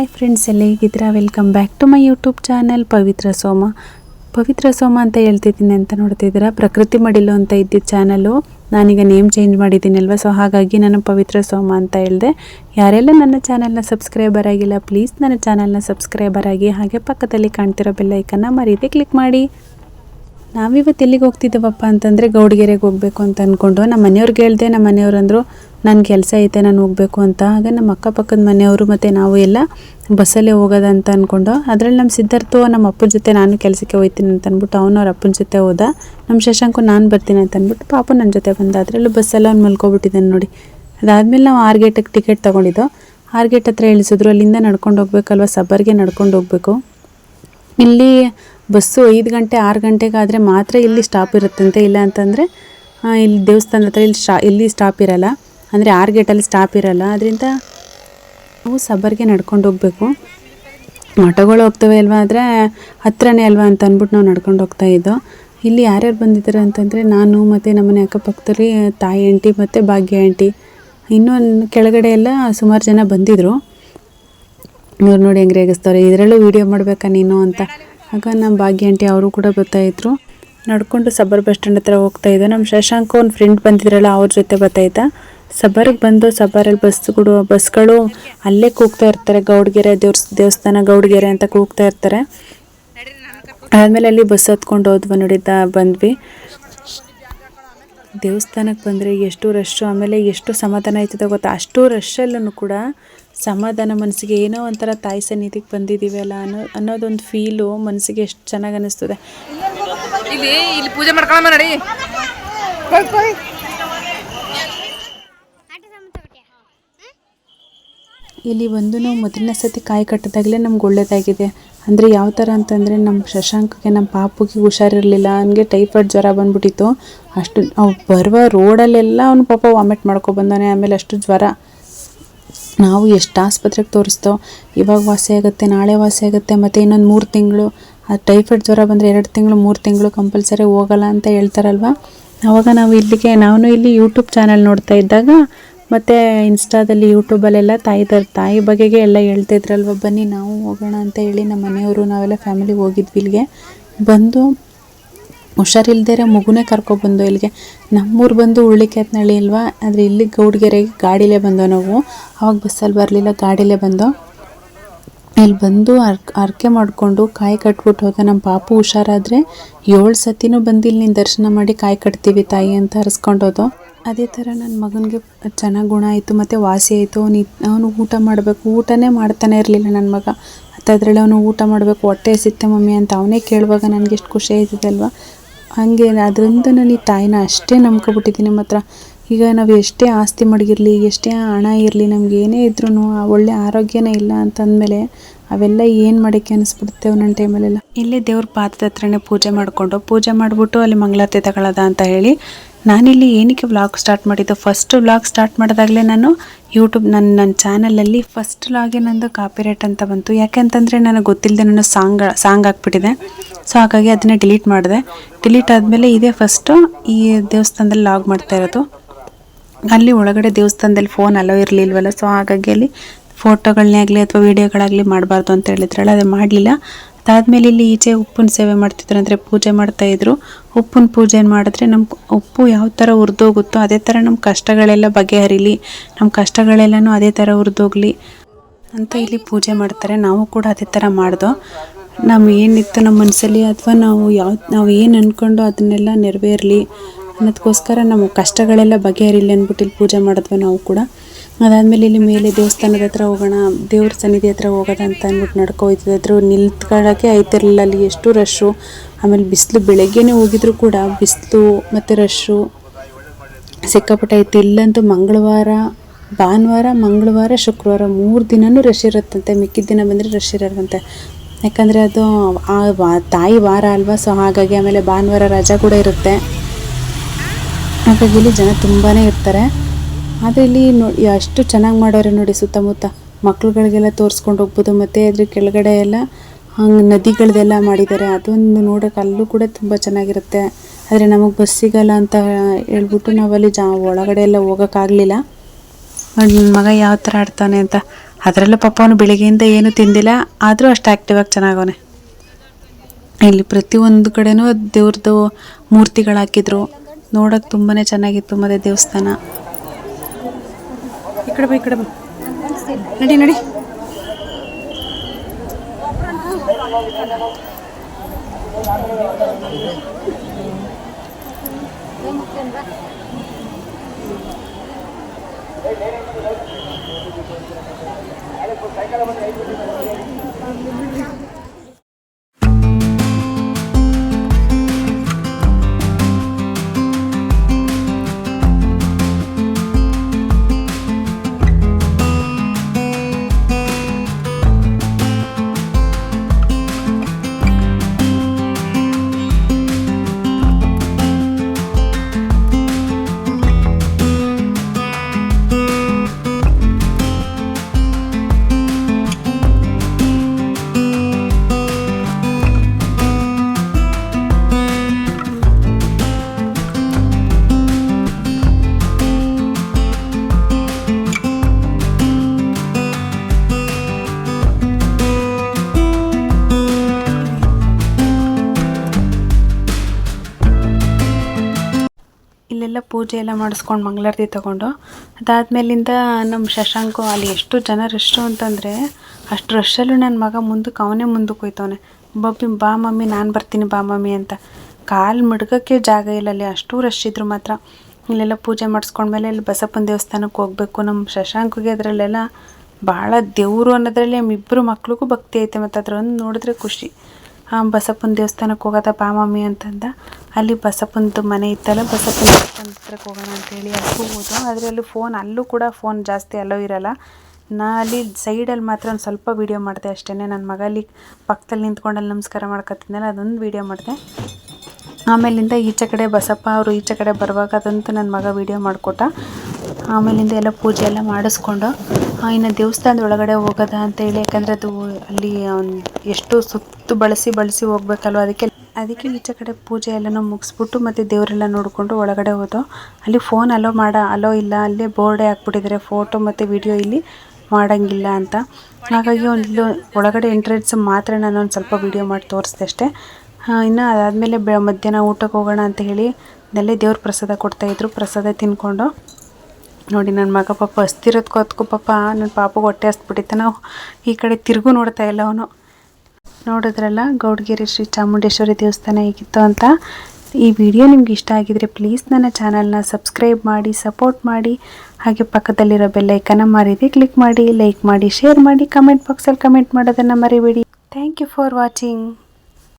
Hi friends ಎಲ್ಲ ಹೇಗಿದ್ದೀರಾ? Welcome back to my YouTube channel Pavitra Soma. Pavitra Soma ಅಂತ ಹೇಳ್ತಿದ್ದೀನಿ ಅಂತ ನೋಡ್ತಿದ್ದೀರಾ ಪ್ರಕೃತಿ ಮಡಿಲು ಅಂತ ಇದ್ದಿದ್ದ ಚಾನಲು ನಾನೀಗ ನೇಮ್ ಚೇಂಜ್ ಮಾಡಿದ್ದೀನಲ್ವ? ಸೊ ಹಾಗಾಗಿ ನಾನು ಪವಿತ್ರ ಸೋಮ ಅಂತ ಹೇಳಿದೆ. ಯಾರೆಲ್ಲ ನನ್ನ ಚಾನಲ್ನ ಸಬ್ಸ್ಕ್ರೈಬರ್ ಆಗಿಲ್ಲ ಪ್ಲೀಸ್ ನನ್ನ ಚಾನಲ್ನ ಸಬ್ಸ್ಕ್ರೈಬರ್ ಆಗಿ ಹಾಗೆ ಪಕ್ಕದಲ್ಲಿ ಕಾಣ್ತಿರೋ ಬೆಲ್ಲೈಕನ್ನ ಮರೀದೆ ಕ್ಲಿಕ್ ಮಾಡಿ. ನಾವಿವತ್ತು ಎಲ್ಲಿಗೆ ಹೋಗ್ತಿದ್ದೇವಪ್ಪ ಅಂತಂದರೆ ಗೌಡಗೆರೆಗೆ ಹೋಗಬೇಕು ಅಂತ ಅಂದ್ಕೊಂಡು ನಮ್ಮ ಮನೆಯವ್ರಿಗೆ ಹೇಳಿದೆ, ನಮ್ಮ ಮನೆಯವ್ರು ಅಂದರು ನನ್ನ ಕೆಲಸ ಐತೆ, ನಾನು ಹೋಗಬೇಕು ಅಂತ. ಆಗ ನಮ್ಮ ಅಕ್ಕಪಕ್ಕದ ಮನೆಯವರು ಮತ್ತು ನಾವು ಎಲ್ಲ ಬಸ್ಸಲ್ಲೇ ಹೋಗೋದ ಅಂತ ಅಂದ್ಕೊಂಡು ಅದರಲ್ಲಿ ನಮ್ಮ ಸಿದ್ಧಾರ್ಥ, ನಮ್ಮ ಅಪ್ಪನ ಜೊತೆ ನಾನು ಕೆಲಸಕ್ಕೆ ಹೋಗ್ತೀನಿ ಅಂತ ಅಂದ್ಬಿಟ್ಟು ಅವನು ಅವ್ರ ಅಪ್ಪನ ಜೊತೆ ಹೋದ. ನಮ್ಮ ಶಶಾಂಕು, ನಾನು ಬರ್ತೀನಿ ಅಂತ ಅಂದ್ಬಿಟ್ಟು ಪಾಪು ನನ್ನ ಜೊತೆ ಬಂದ. ಅದರಲ್ಲೂ ಬಸ್ಸೆಲ್ಲ ಅವ್ನು ಮಲ್ಕೊಬಿಟ್ಟಿದ್ದಾನೆ ನೋಡಿ. ಅದಾದಮೇಲೆ ನಾವು ಆರು ಗೇಟಿಗೆ ಟಿಕೆಟ್ ತೊಗೊಂಡಿದ್ದು. ಆರು ಗೇಟ್ ಹತ್ರ ಇಳಿಸಿದ್ರು. ಅಲ್ಲಿಂದ ನಡ್ಕೊಂಡು ಹೋಗ್ಬೇಕಲ್ವ? ಸಬ್ಬರ್ಗೆ ನಡ್ಕೊಂಡು ಹೋಗಬೇಕು. ಇಲ್ಲಿ ಬಸ್ಸು ಐದು ಗಂಟೆ, ಆರು ಗಂಟೆಗಾದರೆ ಮಾತ್ರ ಇಲ್ಲಿ ಸ್ಟಾಪ್ ಇರುತ್ತಂತೆ. ಇಲ್ಲ ಅಂತಂದರೆ ಇಲ್ಲಿ ದೇವಸ್ಥಾನದ ಹತ್ರ ಇಲ್ಲಿ ಸ್ಟಾ ಇಲ್ಲಿ ಸ್ಟಾಪ್ ಇರಲ್ಲ. ಅಂದರೆ ಆರು ಗೇಟಲ್ಲಿ ಸ್ಟಾಪ್ ಇರಲ್ಲ. ಅದರಿಂದ ನಾವು ಸಬ್ಬರ್ಗೆ ನಡ್ಕೊಂಡು ಹೋಗಬೇಕು. ಆಟೋಗಳು ಹೋಗ್ತವೆ ಅಲ್ವಾ? ಆದರೆ ಹತ್ರನೇ ಅಲ್ವಾ ಅಂತ ಅಂದ್ಬಿಟ್ಟು ನಾವು ನಡ್ಕೊಂಡು ಹೋಗ್ತಾ ಇದ್ದೋ. ಇಲ್ಲಿ ಯಾರ್ಯಾರು ಬಂದಿದ್ದಾರೆ ಅಂತಂದರೆ ನಾನು ಮತ್ತು ನಮ್ಮನೆ ಅಕ್ಕಪಕ್ಕದಲ್ಲಿ ತಾಯಿ ಆಂಟಿ ಮತ್ತು ಭಾಗ್ಯ ಆಂಟಿ. ಇನ್ನೂ ಕೆಳಗಡೆ ಎಲ್ಲ ಸುಮಾರು ಜನ ಬಂದಿದ್ದರು ಇವ್ರು ನೋಡಿ ಹೆಂಗೆ ರೇಗಿಸ್ತಾರೆ. ಇದರಲ್ಲೂ ವೀಡಿಯೋ ಮಾಡಬೇಕಾ ನೀನು ಅಂತ. ಆಗ ನಮ್ಮ ಭಾಗ್ಯ ಆಂಟಿ ಅವರು ಕೂಡ ಬರ್ತಾಯಿದ್ರು ನಡ್ಕೊಂಡು ಸಬ್ಬರ್ ಬಸ್ ಸ್ಟ್ಯಾಂಡ್ ಹತ್ರ ಹೋಗ್ತಾ ಇದ್ದೆ. ನಮ್ಮ ಶಶಾಂಕ್ ಒಂದು ಫ್ರೆಂಡ್ ಬಂದಿದ್ರಲ್ಲ, ಅವ್ರ ಜೊತೆ ಬರ್ತಾಯಿದ್ದ ಸಬ್ಬರ್ಗೆ ಬಂದು ಸಬ್ಬರಲ್ಲಿ ಬಸ್ಗಳು ಬಸ್ಗಳು ಅಲ್ಲೇ ಕೂಗ್ತಾ ಇರ್ತಾರೆ. ಗೌಡ್ಗೆರೆ ದೇವ್ರ ದೇವಸ್ಥಾನ ಗೌಡ್ಗೆರೆ ಅಂತ ಕೂಗ್ತಾ ಇರ್ತಾರೆ. ಆದಮೇಲೆ ಅಲ್ಲಿ ಬಸ್ ಹತ್ಕೊಂಡು ಹೋದ್ವಿ ನೋಡಿದ್ದ, ಬಂದ್ವಿ. ದೇವಸ್ಥಾನಕ್ಕೆ ಬಂದರೆ ಎಷ್ಟು ರಶ್ಶು ಆಮೇಲೆ ಎಷ್ಟು ಸಮಾಧಾನ ಆಯ್ತದೆ ಗೊತ್ತಾ? ಅಷ್ಟು ರಶ್ಶಲ್ಲೂ ಕೂಡ ಸಮಾಧಾನ ಮನಸ್ಸಿಗೆ ಏನೋ ಒಂಥರ ತಾಯಿ ಸನ್ನಿಧಿಗೆ ಬಂದಿದ್ದೀವಲ್ಲ ಅನ್ನೋ ಅನ್ನೋದೊಂದು ಫೀಲು ಮನಸ್ಸಿಗೆ ಎಷ್ಟು ಚೆನ್ನಾಗಿ ಅನ್ನಿಸ್ತದೆ ಇಲ್ಲಿ ಇಲ್ಲಿ ಪೂಜೆ ಮಾಡ್ಕೊಳ್ಳೋಣ ನಡಿ. ಇಲ್ಲಿ ಬಂದು ನಾವು ಮೊದಲನೇ ಸತಿ ಕಾಯಿ ಕಟ್ಟಿದಾಗಲೇ ನಮ್ಗೆ ಒಳ್ಳೇದಾಗಿದೆ. ಅಂದರೆ ಯಾವ ಥರ ಅಂತಂದರೆ ನಮ್ಮ ಶಶಾಂಕ್ಗೆ, ನಮ್ಮ ಪಾಪುಗೆ ಹುಷಾರಿರಲಿಲ್ಲ. ಅವನಿಗೆ ಟೈಫಾಯ್ಡ್ ಜ್ವರ ಬಂದ್ಬಿಟ್ಟಿತ್ತು. ಅಷ್ಟು ಅವು ಬರುವ ರೋಡಲ್ಲೆಲ್ಲ ಅವನು ಪಾಪ ವಾಮಿಟ್ ಮಾಡ್ಕೊಬಂದಾನೆ ಆಮೇಲೆ ಅಷ್ಟು ಜ್ವರ. ನಾವು ಎಷ್ಟು ಆಸ್ಪತ್ರೆಗೆ ತೋರಿಸ್ತೋ ಇವಾಗ ವಾಸಿ ಆಗುತ್ತೆ, ನಾಳೆ ವಾಸಿ ಆಗುತ್ತೆ, ಮತ್ತು ಇನ್ನೊಂದು ಮೂರು ತಿಂಗಳು. ಆ ಟೈಫಾಯ್ಡ್ ಜ್ವರ ಬಂದರೆ ಎರಡು ತಿಂಗಳು, ಮೂರು ತಿಂಗಳು ಕಂಪಲ್ಸರಿ ಹೋಗಲ್ಲ ಅಂತ ಹೇಳ್ತಾರಲ್ವ? ಆವಾಗ ನಾವು ಇಲ್ಲಿಗೆ, ನಾನು ಇಲ್ಲಿ ಯೂಟ್ಯೂಬ್ ಚಾನಲ್ ನೋಡ್ತಾ ಇದ್ದಾಗ ಮತ್ತು ಇನ್ಸ್ಟಾದಲ್ಲಿ, ಯೂಟ್ಯೂಬಲ್ಲೆಲ್ಲ ತಾಯಿ ತರ, ತಾಯಿ ಬಗೆಗೆ ಎಲ್ಲ ಹೇಳ್ತಿದ್ರಲ್ವ, ಬನ್ನಿ ನಾವು ಹೋಗೋಣ ಅಂತ ಹೇಳಿ ನಮ್ಮ ಮನೆಯವರು, ನಾವೆಲ್ಲ ಫ್ಯಾಮಿಲಿ ಹೋಗಿದ್ವಿ ಇಲ್ಲಿಗೆ. ಬಂದು ಹುಷಾರಿಲ್ದೇ ಮಗುನೇ ಕರ್ಕೊಬಂದು ಇಲ್ಲಿಗೆ. ನಮ್ಮೂರು ಬಂದು ಉಳ್ಳಿಕೆತ್ನಳ್ಳಿ ಅಲ್ವಾ? ಆದರೆ ಇಲ್ಲಿ ಗೌಡ್ಗೆರೆಗೆ ಗಾಡಿಲೇ ಬಂದೋ ನಾವು. ಅವಾಗ ಬಸ್ಸಲ್ಲಿ ಬರಲಿಲ್ಲ, ಗಾಡಿಲೇ ಬಂದೋ ಇಲ್ಲಿ ಬಂದು ಅರ್ ಅರ್ಕೆ ಮಾಡಿಕೊಂಡು ಕಾಯಿ ಕಟ್ಬಿಟ್ಟು ಹೋದ ನಮ್ಮ ಪಾಪು ಹುಷಾರಾದರೆ ಏಳು ಸತಿನೂ ಬಂದು ಇಲ್ಲಿ ನೀನು ದರ್ಶನ ಮಾಡಿ ಕಾಯಿ ಕಟ್ತೀವಿ ತಾಯಿ ಅಂತ ಹರಿಸ್ಕೊಂಡು ಹೋದೋ. ಅದೇ ಥರ ನನ್ನ ಮಗನಿಗೆ ಚೆನ್ನಾಗಿ ಗುಣ ಆಯಿತು, ಮತ್ತು ವಾಸಿ ಆಯಿತು. ಅವನು ಅವನು ಊಟ ಮಾಡಬೇಕು. ಊಟನೇ ಮಾಡ್ತಾನೆ ಇರಲಿಲ್ಲ ನನ್ನ ಮಗ. ಅದರಲ್ಲಿ ಅವನು ಊಟ ಮಾಡಬೇಕು, ಹೊಟ್ಟೆ ಸಿತ್ತೆ ಮಮ್ಮಿ ಅಂತ ಅವನೇ ಕೇಳುವಾಗ ನನಗೆ ಎಷ್ಟು ಖುಷಿ ಆಯ್ತದಲ್ವ ಹಾಗೆ ಅದರಿಂದ ನಾನು ಈ ತಾಯಿನ ಅಷ್ಟೇ ನಂಬ್ಕೊಬಿಟ್ಟಿದ್ದೀನಿ ಮಾತ್ರ. ಈಗ ನಾವು ಎಷ್ಟೇ ಆಸ್ತಿ ಮಡಗಿರಲಿ, ಎಷ್ಟೇ ಹಣ ಇರಲಿ, ನಮ್ಗೆ ಏನೇ ಇದ್ರೂ ಒಳ್ಳೆ ಆರೋಗ್ಯನೇ ಇಲ್ಲ ಅಂತಂದಮೇಲೆ ಅವೆಲ್ಲ ಏನು ಮಾಡೋಕ್ಕೆ ಅನಿಸ್ಬಿಡುತ್ತೆ ಒಂದೊಂದು ಟೈಮಲ್ಲೆಲ್ಲ? ಇಲ್ಲೇ ದೇವ್ರ ಪಾತ್ರದ ಹತ್ರನೇ ಪೂಜೆ ಮಾಡಿಕೊಂಡು, ಪೂಜೆ ಮಾಡಿಬಿಟ್ಟು ಅಲ್ಲಿ ಮಂಗಳಾರತಿ ತಗೊಳ್ಳೋದ ಅಂತ ಹೇಳಿ ನಾನಿಲ್ಲಿ ಏನಕ್ಕೆ ವ್ಲಾಗ್ ಸ್ಟಾರ್ಟ್ ಮಾಡಿದ್ದು? ಫಸ್ಟ್ ವ್ಲಾಗ್ ಸ್ಟಾರ್ಟ್ ಮಾಡಿದಾಗಲೇ ನಾನು ಯೂಟ್ಯೂಬ್ ನನ್ನ ನನ್ನ ಚಾನಲಲ್ಲಿ ಫಸ್ಟ್ ವ್ಲಾಗೆ ನಂದು ಕಾಪಿರೈಟ್ ಅಂತ ಬಂತು. ಯಾಕೆಂತಂದರೆ ನನಗೆ ಗೊತ್ತಿಲ್ಲದೆ ನಾನು ಸಾಂಗ್ ಸಾಂಗ್ ಹಾಕ್ಬಿಟ್ಟಿದೆ. ಸೊ ಹಾಗಾಗಿ ಅದನ್ನ ಡಿಲೀಟ್ ಮಾಡಿದೆ. ಡಿಲೀಟ್ ಆದಮೇಲೆ ಇದೇ ಫಸ್ಟು ಈ ದೇವಸ್ಥಾನದಲ್ಲಿ ಲಾಗ್ ಮಾಡ್ತಾ ಇರೋದು. ಅಲ್ಲಿ ಒಳಗಡೆ ದೇವಸ್ಥಾನದಲ್ಲಿ ಫೋನ್ ಅಲೋ ಇರಲಿಲ್ವಲ್ಲ? ಸೊ ಹಾಗಾಗಿ ಅಲ್ಲಿ ಫೋಟೋಗಳನ್ನೇ ಆಗಲಿ ಅಥವಾ ವೀಡಿಯೋಗಳಾಗಲಿ ಮಾಡಬಾರ್ದು ಅಂತ ಹೇಳಿದ್ರಲ್ಲ, ಅದು ಮಾಡಲಿಲ್ಲ. ಅದಾದಮೇಲೆ ಇಲ್ಲಿ ಈಚೆ ಉಪ್ಪಿನ ಸೇವೆ ಮಾಡ್ತಿದ್ರು. ಅಂದರೆ ಪೂಜೆ ಮಾಡ್ತಾಯಿದ್ರು ಉಪ್ಪಿನ ಪೂಜೆ ಮಾಡಿದ್ರೆ ನಮ್ಮ ಉಪ್ಪು ಯಾವ ಥರ ಹುರಿದೋಗುತ್ತೋ ಅದೇ ಥರ ನಮ್ಮ ಕಷ್ಟಗಳೆಲ್ಲ ಬಗೆಹರಿಲಿ. ನಮ್ಮ ಕಷ್ಟಗಳೆಲ್ಲನೂ ಅದೇ ಥರ ಹುರಿದೋಗ್ಲಿ ಅಂತ ಇಲ್ಲಿ ಪೂಜೆ ಮಾಡ್ತಾರೆ. ನಾವು ಕೂಡ ಅದೇ ಥರ ಮಾಡ್ದೋ. ನಾವು ಏನಿತ್ತು ನಮ್ಮ ಮನಸ್ಸಲ್ಲಿ ಅಥವಾ ನಾವು ಯಾವ, ನಾವು ಏನು ಅಂದ್ಕೊಂಡು ಅದನ್ನೆಲ್ಲ ನೆರವೇರಲಿ. ಅನ್ನೋದಕ್ಕೋಸ್ಕರ ನಮ್ಮ ಕಷ್ಟಗಳೆಲ್ಲ ಬಗೆಹರಿಲಿ ಅಂದ್ಬಿಟ್ಟು ಇಲ್ಲಿ ಪೂಜೆ ಮಾಡಿದ್ವಿ ನಾವು ಕೂಡ. ಅದಾದಮೇಲೆ ಇಲ್ಲಿ ಮೇಲೆ ದೇವಸ್ಥಾನದ ಹತ್ರ ಹೋಗೋಣ, ದೇವ್ರ ಸನ್ನಿಧಿ ಹತ್ರ ಹೋಗೋದ ಅಂತ ಅಂದ್ಬಿಟ್ಟು ನಡ್ಕೊ ಹೋಯ್ತಿದ್ರು ನಿಲ್ತ್ಕೊಳ್ಳೋಕ್ಕೆ ಆಯ್ತಿರಲಿಲ್ಲ, ಅಲ್ಲಿ ಎಷ್ಟು ರಶ್ಶು ಆಮೇಲೆ ಬಿಸಿಲು ಬೆಳಗ್ಗೆನೇ ಹೋಗಿದ್ರು ಕೂಡ, ಬಿಸಿಲು ಮತ್ತು ರಶ್ಶು ಸಿಕ್ಕಾಪಟ್ಟೆ ಐತೆ ಇಲ್ಲಂತೂ ಮಂಗಳವಾರ, ಭಾನುವಾರ, ಮಂಗಳವಾರ, ಶುಕ್ರವಾರ ಮೂರು ದಿನವೂ ರಶ್ ಇರುತ್ತಂತೆ. ಮಿಕ್ಕಿದ ದಿನ ಬಂದರೆ ರಶ್ ಇರೋದಂತೆ. ಯಾಕಂದರೆ ಅದು ಆ ತಾಯಿ ವಾರ ಅಲ್ವಾ? ಸೊ ಹಾಗಾಗಿ ಆಮೇಲೆ ಭಾನುವಾರ ರಜಾ ಕೂಡ ಇರುತ್ತೆ. ಹಾಗಾಗಿ ಇಲ್ಲಿ ಜನ ತುಂಬಾ ಇರ್ತಾರೆ. ಆದರೆ ಇಲ್ಲಿ ನೋಡಿ ಅಷ್ಟು ಚೆನ್ನಾಗಿ ಮಾಡೋರೆ ನೋಡಿ ಸುತ್ತಮುತ್ತ ಮಕ್ಳುಗಳಿಗೆಲ್ಲ ತೋರಿಸ್ಕೊಂಡು ಹೋಗ್ಬೋದು, ಮತ್ತು ಅದ್ರ ಕೆಳಗಡೆ ಎಲ್ಲ ಹಂಗೆ ನದಿಗಳದೆಲ್ಲ ಮಾಡಿದ್ದಾರೆ. ಅದೊಂದು ನೋಡೋಕೆ ಅಲ್ಲೂ ಕೂಡ ತುಂಬ ಚೆನ್ನಾಗಿರುತ್ತೆ. ಆದರೆ ನಮಗೆ ಬಸ್ ಸಿಗಲ್ಲ ಅಂತ ಹೇಳ್ಬಿಟ್ಟು ನಾವಲ್ಲಿ ಜಾ, ಒಳಗಡೆ ಎಲ್ಲ ಹೋಗೋಕ್ಕಾಗಲಿಲ್ಲ. ನನ್ನ ಮಗ ಯಾವ ಥರ ಆಡ್ತಾನೆ ಅಂತ. ಅದರಲ್ಲೂ ಪಾಪ ಅವನು ಬೆಳಿಗ್ಗೆಯಿಂದ ಏನೂ ತಿಂದಿಲ್ಲ. ಆದರೂ ಅಷ್ಟು ಆ್ಯಕ್ಟಿವಾಗಿ ಚೆನ್ನಾಗವನೆ. ಇಲ್ಲಿ ಪ್ರತಿಯೊಂದು ಕಡೆನೂ ದೇವ್ರದ್ದು ಮೂರ್ತಿಗಳು ಹಾಕಿದ್ರು. ನೋಡೋಕೆ ತುಂಬಾನೇ ಚೆನ್ನಾಗಿತ್ತು ಮತ್ತೆ ದೇವಸ್ಥಾನ. ಈ ಕಡೆ ಈ ಕಡೆ ನಡಿ. ಇಲ್ಲೆಲ್ಲ ಪೂಜೆ ಎಲ್ಲ ಮಾಡಿಸ್ಕೊಂಡು ಮಂಗಳಾರತಿ ತಗೊಂಡು, ಅದಾದಮೇಲಿಂದ ನಮ್ಮ ಶಶಾಂಕು ಅಲ್ಲಿ ಎಷ್ಟು ಜನ ರಶ್ಶು ಅಂತಂದರೆ, ಅಷ್ಟು ರಶ್ಶಲ್ಲೂ ನನ್ನ ಮಗ ಮುಂದಕ್ಕೆ, ಅವನೇ ಮುಂದಕ್ಕೆ ಹೋಯ್ತವನೆ. ಬಬ್ಬಿ, ಬಾ ಮಮ್ಮಿ, ನಾನು ಬರ್ತೀನಿ ಬಾ ಮಮ್ಮಿ ಅಂತ. ಕಾಲು ಮಡ್ಗಕ್ಕೆ ಜಾಗ ಇಲ್ಲ ಅಲ್ಲಿ, ಅಷ್ಟು ರಶ್ ಇದ್ರು ಮಾತ್ರ. ಇಲ್ಲೆಲ್ಲ ಪೂಜೆ ಮಾಡಿಸ್ಕೊಂಡ್ಮೇಲೆ ಇಲ್ಲಿ ಬಸಪ್ಪನ ದೇವಸ್ಥಾನಕ್ಕೆ ಹೋಗಬೇಕು. ನಮ್ಮ ಶಶಾಂಕಿಗೆ ಅದರಲ್ಲೆಲ್ಲ ಭಾಳ ದೇವರು ಅನ್ನೋದ್ರಲ್ಲಿ ನಮ್ಮಿಬ್ಬರು ಮಕ್ಳಿಗೂ ಭಕ್ತಿ ಐತೆ ಮತ್ತು ಅದ್ರೊಂದು ನೋಡಿದ್ರೆ ಖುಷಿ. ಬಸಪ್ಪನ ದೇವಸ್ಥಾನಕ್ಕೆ ಹೋಗೋದ ಬಾ ಅಂತಂದ. ಅಲ್ಲಿ ಬಸಪ್ಪನದು ಮನೆ ಇತ್ತಲ್ಲ, ಬಸಪ್ಪನ ಹತ್ರಕ್ಕೆ ಹೋಗೋಣ ಅಂತೇಳಿ ಅಲ್ಲಿಗೂ ಹೋದು, ಆದರೆ ಅಲ್ಲಿ ಫೋನ್ ಅಲ್ಲೂ ಕೂಡ ಫೋನ್ ಜಾಸ್ತಿ ಅಲೋ ಇರಲ್ಲ. ನಾ ಅಲ್ಲಿ ಸೈಡಲ್ಲಿ ಮಾತ್ರ ಒಂದು ಸ್ವಲ್ಪ ವೀಡಿಯೋ ಮಾಡಿದೆ ಅಷ್ಟೇ ನನ್ನ ಮಗ ಅಲ್ಲಿ ಪಕ್ಕದಲ್ಲಿ ನಿಂತ್ಕೊಂಡು ಅಲ್ಲಿ ನಮಸ್ಕಾರ ಮಾಡ್ಕೊತಿದ್ನಲ್ಲ ಅದೊಂದು ವೀಡಿಯೋ ಮಾಡಿದೆ. ಆಮೇಲಿಂದ ಈಚೆ ಕಡೆ ಬಸಪ್ಪ ಅವರು ಈಚೆ ಕಡೆ ಬರುವಾಗ ಅದಂತೂ ನನ್ನ ಮಗ ವೀಡಿಯೋ ಮಾಡಿಕೊಟ್ಟ. ಆಮೇಲಿಂದ ಎಲ್ಲ ಪೂಜೆ ಎಲ್ಲ ಮಾಡಿಸ್ಕೊಂಡು ಇನ್ನು ದೇವಸ್ಥಾನದ ಒಳಗಡೆ ಹೋಗೋದ ಅಂತೇಳಿ ಯಾಕಂದರೆ ಅದು ಅಲ್ಲಿ ಎಷ್ಟು ಸುತ್ತು ಬಳಸಿ ಬಳಸಿ ಹೋಗ್ಬೇಕಲ್ವ ಅದಕ್ಕೆ. ಅದಕ್ಕೆ ಈಚೆ ಕಡೆ ಪೂಜೆ ಎಲ್ಲನೂ ಮುಗಿಸ್ಬಿಟ್ಟು ಮತ್ತು ದೇವರೆಲ್ಲ ನೋಡಿಕೊಂಡು ಒಳಗಡೆ ಹೋದೋ. ಅಲ್ಲಿ ಫೋನ್ ಅಲೋ ಮಾಡ ಅಲೋ ಇಲ್ಲ, ಅಲ್ಲೇ ಬೋರ್ಡೇ ಹಾಕ್ಬಿಟ್ಟಿದ್ದಾರೆ ಫೋಟೋ ಮತ್ತು ವಿಡಿಯೋ ಇಲ್ಲಿ ಮಾಡೋಂಗಿಲ್ಲ ಅಂತ. ಹಾಗಾಗಿ ಒಂದು ಒಳಗಡೆ ಎಂಟ್ರೆನ್ಸ್ ಮಾತ್ರ ನಾನು ಒಂದು ಸ್ವಲ್ಪ ವಿಡಿಯೋ ಮಾಡಿ ತೋರಿಸ್ದೆ ಅಷ್ಟೇ. ಇನ್ನು ಅದಾದಮೇಲೆ ಬೆ, ಮಧ್ಯಾಹ್ನ ಊಟಕ್ಕೆ ಹೋಗೋಣ ಅಂತ ಹೇಳಿ ಅಲ್ಲೇ ದೇವ್ರ ಪ್ರಸಾದ ಕೊಡ್ತಾಯಿದ್ರು ಪ್ರಸಾದ ತಿನ್ಕೊಂಡು. ನೋಡಿ ನನ್ನ ಮಗ ಪಾಪ ಹಸ್ತಿರೋದು ಕೊತ್ಕೊ ಪಾಪ ನನ್ನ ಪಾಪಗೆ ಹೊಟ್ಟೆ ಹಸ್ಬಿಟ್ಟಿತ್ತು ನಾವು ಈ ಕಡೆ ತಿರುಗು ನೋಡ್ತಾ ಇಲ್ಲ ಅವನು. ನೋಡಿದ್ರಲ್ಲ, ಗೌಡಗಿರಿ ಶ್ರೀ ಚಾಮುಂಡೇಶ್ವರಿ ದೇವಸ್ಥಾನ ಹೇಗಿತ್ತು ಅಂತ. ಈ ವಿಡಿಯೋ ನಿಮ್ಗೆ ಇಷ್ಟ ಆಗಿದ್ರೆ ಪ್ಲೀಸ್ ನನ್ನ ಚಾನಲ್ನ ಸಬ್ಸ್ಕ್ರೈಬ್ ಮಾಡಿ ಸಪೋರ್ಟ್ ಮಾಡಿ. ಹಾಗೆ ಪಕ್ಕದಲ್ಲಿರೋ ಬೆಲ್ಲೈಕನ್ನ ಮಾರಿದೆ ಕ್ಲಿಕ್ ಮಾಡಿ ಲೈಕ್ ಮಾಡಿ ಶೇರ್ ಮಾಡಿ ಕಮೆಂಟ್ ಬಾಕ್ಸಲ್ಲಿ ಕಮೆಂಟ್ ಮಾಡೋದನ್ನು ಮರಿಬೇಡಿ. Thank you for watching